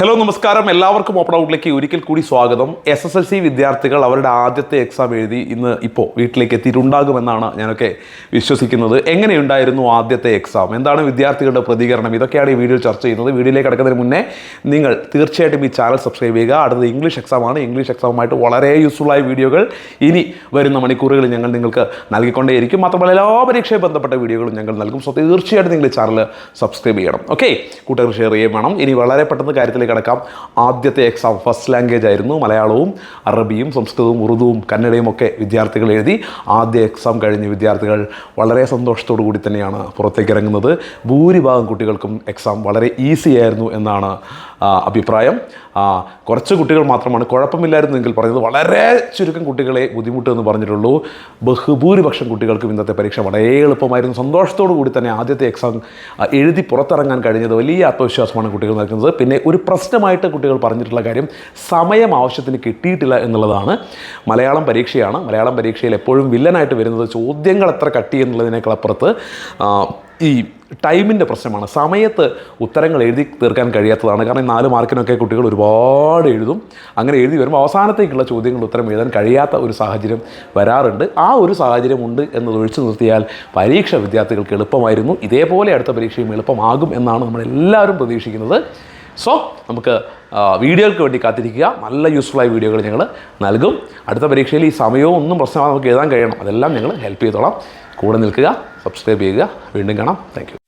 Hello നമസ്കാരം. എല്ലാവർക്കും open ഔട്ടിലേക്ക് ഒരിക്കൽ കൂടി സ്വാഗതം. എസ് എസ് എൽ സി വിദ്യാർത്ഥികൾ അവരുടെ ആദ്യത്തെ എക്സാം എഴുതി ഇന്ന് ഇപ്പോൾ വീട്ടിലേക്ക് എത്തിയിട്ടുണ്ടാകുമെന്നാണ് ഞാനൊക്കെ വിശ്വസിക്കുന്നത്. എങ്ങനെയുണ്ടായിരുന്നു ആദ്യത്തെ എക്സാം എന്താണ് വിദ്യാർത്ഥികളുടെ പ്രതികരണം? ഇതൊക്കെയാണ് ഈ വീഡിയോ ചർച്ച ചെയ്യുന്നത്. വീഡിയോയിലേക്ക് കിടക്കുന്നതിന് മുന്നേ നിങ്ങൾ തീർച്ചയായിട്ടും ഈ ചാനൽ സബ്സ്ക്രൈബ് ചെയ്യുക. അടുത്തത് ഇംഗ്ലീഷ് എക്സാമാണ് ഇംഗ്ലീഷ് എക്സാമുമായിട്ട് വളരെ യൂസ്ഫുള്ളായ വീഡിയോകൾ ഇനി വരുന്ന മണിക്കൂറുകളിൽ ഞങ്ങൾ നിങ്ങൾക്ക് നൽകിക്കൊണ്ടേയിരിക്കും. മാത്രമല്ല എല്ലാ പരീക്ഷയെ ബന്ധപ്പെട്ട വീഡിയോകളും ഞങ്ങൾ നൽകും. സോ തീർച്ചയായിട്ടും നിങ്ങൾ ചാനൽ സബ്സ്ക്രൈബ് ചെയ്യണം. ഓക്കെ കൂട്ടുകാർ ഷെയർ ചെയ്യുകയും വേണം. ഇനി വളരെ പെട്ടെന്ന് കാര്യത്തിലേക്ക് കിടക്കാം ആദ്യത്തെ എക്സാം ഫസ്റ്റ് ലാംഗ്വേജ് ആയിരുന്നു മലയാളവും അറബിയും സംസ്കൃതവും ഉറുദുവും കന്നഡയും ഒക്കെ വിദ്യാർത്ഥികൾ എഴുതി. ആദ്യ എക്സാം കഴിഞ്ഞ് വിദ്യാർത്ഥികൾ വളരെ സന്തോഷത്തോടു കൂടി തന്നെയാണ് പുറത്തേക്ക് ഇറങ്ങുന്നത്. ഭൂരിഭാഗം കുട്ടികൾക്കും എക്സാം വളരെ ഈസി ആയിരുന്നു എന്നാണ് അഭിപ്രായം. കുറച്ച് കുട്ടികൾ മാത്രമാണ്. കുഴപ്പമില്ലായിരുന്നു എങ്കിൽ പറഞ്ഞത് വളരെ ചുരുക്കം കുട്ടികളെ ബുദ്ധിമുട്ട് എന്ന് പറഞ്ഞിട്ടുള്ളൂ. ബഹുഭൂരിപക്ഷം കുട്ടികൾക്കും ഇന്നത്തെ പരീക്ഷ വളരെ എളുപ്പമായിരുന്നു. സന്തോഷത്തോടു കൂടി തന്നെ ആദ്യത്തെ എക്സാം എഴുതി പുറത്തിറങ്ങാൻ കഴിഞ്ഞത് വലിയ ആത്മവിശ്വാസമാണ് കുട്ടികൾ നൽകുന്നത്. പിന്നെ ഒരു പ്രശ്നമായിട്ട് കുട്ടികൾ പറഞ്ഞിട്ടുള്ള കാര്യം സമയം ആവശ്യത്തിന് കിട്ടിയിട്ടില്ല എന്നുള്ളതാണ് മലയാളം പരീക്ഷയാണ്. മലയാളം പരീക്ഷയിൽ എപ്പോഴും വില്ലനായിട്ട് വരുന്നത് ചോദ്യങ്ങൾ എത്ര കട്ടി എന്നുള്ളതിനേക്കാൾ അപ്പുറത്ത് ഈ ടൈമിന്റെ പ്രശ്നമാണ്. സമയത്ത് ഉത്തരങ്ങൾ എഴുതി തീർക്കാൻ കഴിയാത്തതാണ്. കാരണം നാല് മാർക്കിനൊക്കെ കുട്ടികൾ ഒരുപാട് എഴുതും. അങ്ങനെ എഴുതി വരുമ്പോൾ അവസാനത്തേക്കുള്ള ചോദ്യങ്ങൾ ഉത്തരം എഴുതാൻ കഴിയാത്ത ഒരു സാഹചര്യം വരാറുണ്ട്. ആ ഒരു സാഹചര്യം ഉണ്ട് എന്നത് ഒഴിച്ചു നിർത്തിയാൽ പരീക്ഷ വിദ്യാർത്ഥികൾക്ക് എളുപ്പമായിരുന്നു. ഇതേപോലെ അടുത്ത പരീക്ഷയും എളുപ്പമാകും എന്നാണ് നമ്മളെല്ലാവരും പ്രതീക്ഷിക്കുന്നത്. സോ നമുക്ക് വീഡിയോയ്ക്ക് വേണ്ടി കാത്തിരിക്കുക. നല്ല യൂസ്ഫുള്ളായ വീഡിയോകൾ ഞങ്ങൾ നൽകും. അടുത്ത പരീക്ഷയിൽ ഈ സമയവും ഒന്നും പ്രശ്നമാണ് നമുക്ക് എഴുതാൻ കഴിയണം. അതെല്ലാം ഞങ്ങൾ ഹെൽപ്പ് ചെയ്തോളാം. കൂടെ നിൽക്കുക സബ്സ്ക്രൈബ് ചെയ്യുക. വീണ്ടും കാണാം. താങ്ക്